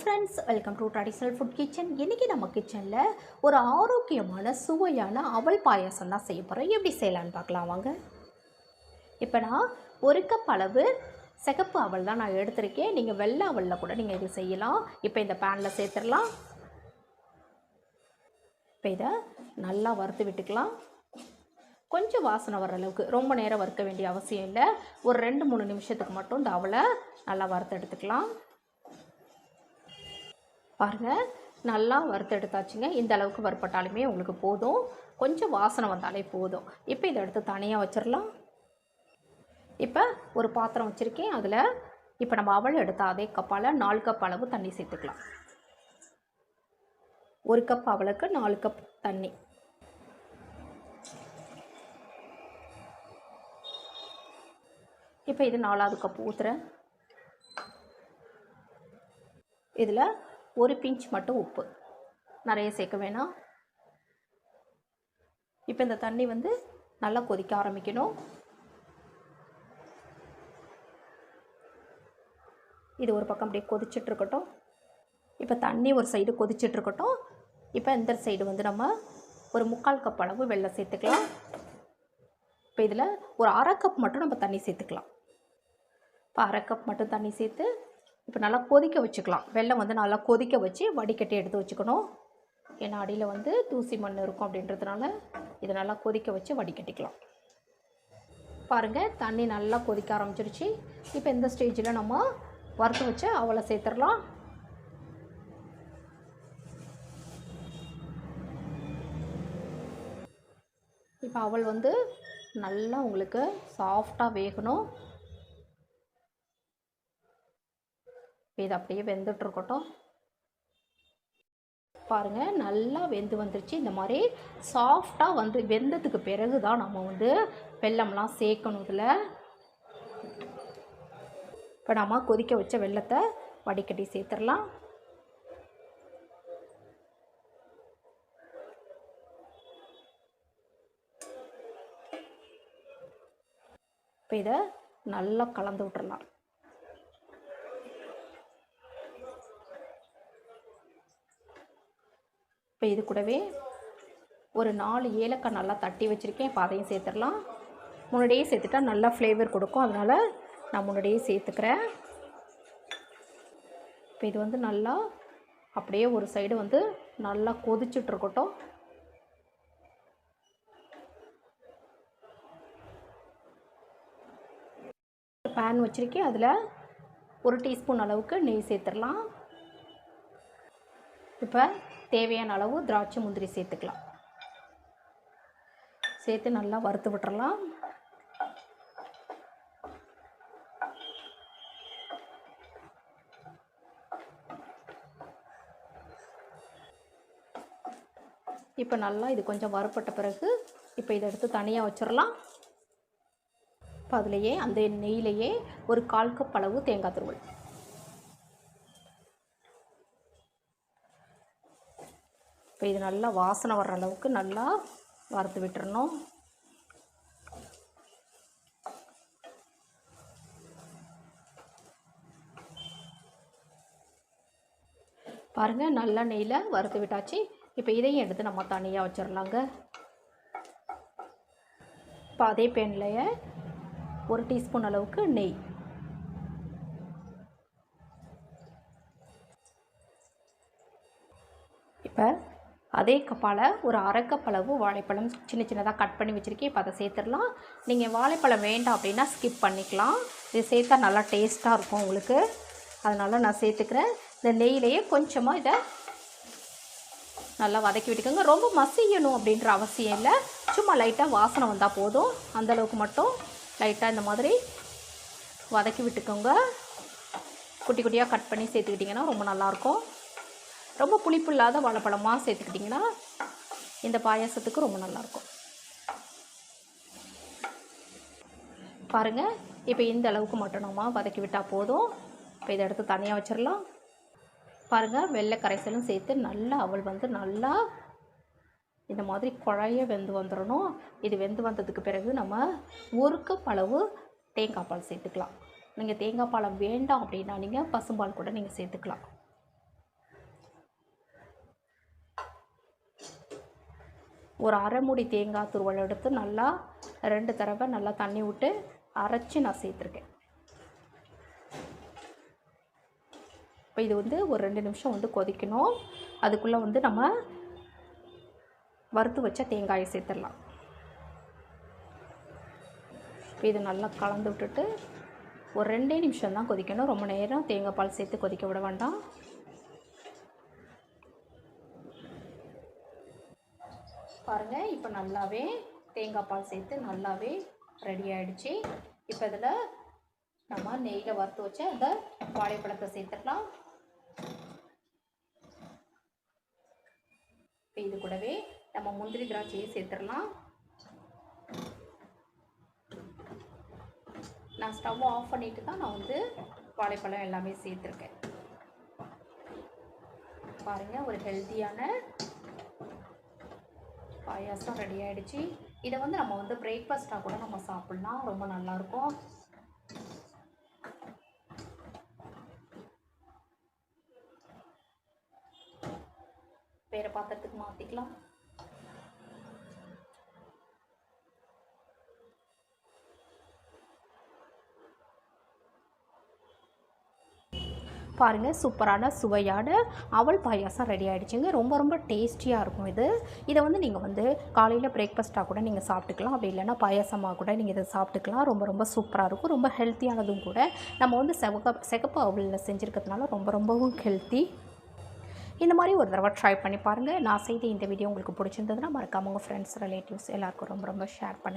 Friends welcome to traditional food kitchen இன்றைக்கி நம்ம கிச்சனில் ஒரு ஆரோக்கியமான சுவையான அவல் பாயாசம் தான் செய்ய போகிறோம் எப்படி செய்யலான்னு பார்க்கலாம் வாங்க. இப்போ நான் ஒரு கப் அளவு சிகப்பு அவல் தான் நான் எடுத்திருக்கேன். நீங்கள் வெள்ளை அவலில் கூட நீங்கள் இது செய்யலாம். இப்போ இந்த பேனில் சேர்த்துடலாம். இப்போ இதை நல்லா வறுத்து விட்டுக்கலாம். கொஞ்சம் வாசனை வர அளவுக்கு ரொம்ப நேரம் வறுக்க வேண்டிய அவசியம் இல்லை. ஒரு ரெண்டு மூணு நிமிஷத்துக்கு மட்டும் இந்த அவலை நல்லா வறுத்து எடுத்துக்கலாம். பாருங்கள் நல்லா வறுத்து எடுத்தாச்சுங்க இந்த அளவுக்கு வறுப்பட்டாலுமே உங்களுக்கு போதும். கொஞ்சம் வாசனை வந்தாலே போதும். இப்போ இதை எடுத்து தனியாக வச்சிடலாம் இப்போ ஒரு பாத்திரம் வச்சுருக்கேன். அதில் இப்போ நம்ம அவள் எடுத்த அதே கப்பால் நாலு கப் அளவு தண்ணி சேர்த்துக்கலாம். ஒரு கப் அவளுக்கு நாலு கப் தண்ணி. இப்போ இது நாலாவது கப் ஊற்றுறேன் இதில் ஒரு பிஞ்ச் மட்டும் உப்பு. நிறைய சேர்க்க வேணாம். இப்போ இந்த தண்ணி வந்து நல்லா கொதிக்க ஆரம்பிக்கணும். இது ஒரு பக்கம் அப்படியே கொதிச்சிட்ருக்கட்டும் இப்போ தண்ணி ஒரு சைடு கொதிச்சிட்ருக்கட்டும் இப்போ இந்த சைடு வந்து நம்ம ஒரு முக்கால் கப் அளவு வெள்ளம் சேர்த்துக்கலாம். இப்போ இதில் ஒரு அரை கப் மட்டும் நம்ம தண்ணி சேர்த்துக்கலாம். இப்போ அரை கப் மட்டும் தண்ணி சேர்த்து இப்போ நல்லா கொதிக்க வச்சுக்கலாம். வெள்ளம் வந்து நல்லா கொதிக்க வச்சு வடிகட்டி எடுத்து வச்சுக்கணும். ஏன்னா அடியில் வந்து தூசி மண் இருக்கும் அப்படின்றதுனால இதை நல்லா கொதிக்க வச்சு வடிகட்டிக்கலாம். பாருங்கள் தண்ணி நல்லா கொதிக்க ஆரம்பிச்சிருச்சு. இப்போ இந்த ஸ்டேஜில் நம்ம வறுத்து வச்சு அவளை சேர்த்துடலாம். இப்போ அவள் வந்து நல்லா உங்களுக்கு சாஃப்டாக வேகணும். இது அப்படியே வெந்துட்டுருக்கட்டும். பாருங்கள் நல்லா வெந்து வந்துருச்சு. இந்த மாதிரி சாஃப்டாக வந்து வெந்ததுக்கு பிறகு தான் நம்ம வந்து வெள்ளம்லாம் சேர்க்கணும் இதில். இப்போ நம்ம கொதிக்க வச்ச வெள்ளத்தை வடிகட்டி சேர்த்துடலாம். இப்போ இதை நல்லா கலந்து விட்டுறலாம். இப்போ இது கூடவே ஒரு நாலு ஏலக்காய் நல்லா தட்டி வச்சுருக்கேன். இப்போ அதையும் சேர்த்துடலாம். முன்னாடியே சேர்த்துட்டா நல்லா ஃப்ளேவர் கொடுக்கும். அதனால் நான் முன்னாடியே சேர்த்துக்கிறேன். இப்போ இது வந்து நல்லா அப்படியே ஒரு சைடு வந்து நல்லா கொதிச்சுட்ருக்கட்டும் பேன் வச்சுருக்கேன். அதில் ஒரு டீஸ்பூன் அளவுக்கு நெய் சேர்த்துடலாம். இப்போ தேவையான அளவு திராட்சை முந்திரி சேர்த்துக்கலாம். சேர்த்து நல்லா வறுத்து விட்டுறலாம். இப்போ நல்லா இது கொஞ்சம் வறுப்பட்ட பிறகு இப்போ இதை எடுத்து தனியாக வச்சிடலாம் இப்போ அதுலேயே அந்த நெய்யிலேயே ஒரு கால் கப் அளவு தேங்காய் துருவல். இப்போ இது நல்லா வாசனை வர்ற அளவுக்கு நல்லா வறுத்து விட்டுறணும். பாருங்கள் நல்லா நெய்யில் வறுத்து விட்டாச்சு. இப்போ இதையும் எடுத்து நம்ம தனியாக வச்சிடலாங்க இப்போ அதே பேன்லையே ஒரு டீஸ்பூன் அளவுக்கு நெய். அதே கப்பால் ஒரு அரைக்கப்பளவு வாழைப்பழம் சின்ன சின்னதாக கட் பண்ணி வச்சுருக்கேன். இப்போ அதை சேர்த்துடலாம். நீங்கள் வாழைப்பழம் வேண்டாம் அப்படின்னா ஸ்கிப் பண்ணிக்கலாம். இது சேர்த்தா நல்லா டேஸ்ட்டாக இருக்கும் உங்களுக்கு. அதனால் நான் சேர்த்துக்கிறேன். இந்த நெய்யிலேயே கொஞ்சமாக இதை நல்லா வதக்கி விட்டுக்கோங்க. ரொம்ப மசியணும் அப்படின்ற அவசியம் இல்லை. சும்மா லைட்டாக வாசனை வந்தால் போதும். அந்தளவுக்கு மட்டும் லைட்டாக இந்த மாதிரி வதக்கி விட்டுக்கோங்க. குட்டி குட்டியாக கட் பண்ணி சேர்த்துக்கிட்டிங்கன்னா ரொம்ப நல்லாயிருக்கும் ரொம்ப புளிப்பு இல்லாத வாழைப்பழமாக சேர்த்துக்கிட்டிங்கன்னா இந்த பாயாசத்துக்கு ரொம்ப நல்லாயிருக்கும். பாருங்கள் இப்போ இந்த அளவுக்கு மட்டும் நம்ம வதக்கி விட்டால் போதும். இப்போ இதை எடுத்து தனியாக வச்சிடலாம். பாருங்கள் வெள்ளை கரைசலும் சேர்த்து நல்லா அவள் வந்து நல்லா இந்த மாதிரி குழைய வெந்து வந்துடணும். இது வெந்து வந்ததுக்கு பிறகு நம்ம ஒரு கப் அளவு தேங்காய் பால் சேர்த்துக்கலாம். நீங்கள் தேங்காய் பாலை வேண்டாம் அப்படின்னா நீங்கள் பசும்பால் கூட நீங்கள் சேர்த்துக்கலாம். ஒரு அரைமுடி தேங்காய் துருவல் எடுத்து நல்லா ரெண்டு தடவை நல்லா தண்ணி விட்டு அரைச்சி நான் சேர்த்துருக்கேன். இப்போ இது வந்து ஒரு ரெண்டு நிமிஷம் வந்து கொதிக்கணும். அதுக்குள்ளே வந்து நம்ம வறுத்து வச்ச தேங்காயை சேர்த்துடலாம். இப்போ இது நல்லா கலந்து விட்டுட்டு ஒரு ரெண்டே நிமிஷம் தான் கொதிக்கணும். ரொம்ப நேரம் தேங்காய் பால் சேர்த்து கொதிக்க விட வேண்டாம். பாருங்கள் இப்போ நல்லாவே தேங்காய் பால் சேர்த்து நல்லாவே ரெடி ஆகிடுச்சு இப்போ இதில் நம்ம நெய்யில் வறுத்து வச்சு அந்த வாழைப்பழத்தை சேர்த்துக்கலாம் இப்போ இது கூடவே நம்ம முந்திரி திராட்சையை சேர்த்துடலாம். நான் ஸ்டவ் ஆஃப் பண்ணிட்டு தான் நான் வந்து வாழைப்பழம் எல்லாமே சேர்த்துருக்கேன். பாருங்கள் ஒரு ஹெல்த்தியான பாயாசம் ரெடி ஆகிடுச்சு இதை வந்து நம்ம வந்து பிரேக்ஃபாஸ்ட்டாக கூட நம்ம சாப்பிட்லாம். ரொம்ப நல்லாயிருக்கும். வேறு பாத்திரத்துக்கு மாற்றிக்கலாம் பாருங்கள் சூப்பரான சுவையான அவல் பாயாசம் ரெடி ஆகிடுச்சுங்க ரொம்ப ரொம்ப டேஸ்டியாக இருக்கும் இது. இதை வந்து நீங்கள் வந்து காலையில் பிரேக்ஃபாஸ்ட்டாக கூட நீங்கள் சாப்பிட்டுக்கலாம். அப்படி இல்லைன்னா பாயாசமாக கூட நீங்கள் இதை சாப்பிட்டுக்கலாம். ரொம்ப ரொம்ப சூப்பராக இருக்கும். ரொம்ப ஹெல்த்தியானதும் கூட. நம்ம வந்து செவக்க சிகப்பு அவலில் செஞ்சுருக்கிறதுனால ரொம்ப ரொம்பவும் ஹெல்த்தி இந்த மாதிரி ஒரு தடவை ட்ரை பண்ணி பாருங்கள் நான் செய்த இந்த வீடியோ உங்களுக்கு பிடிச்சிருந்ததுன்னா மறக்காம உங்கள் ஃப்ரெண்ட்ஸ் ரிலேட்டிவ்ஸ் எல்லாருக்கும் ரொம்ப ரொம்ப ஷேர் பண்ணுங்கள்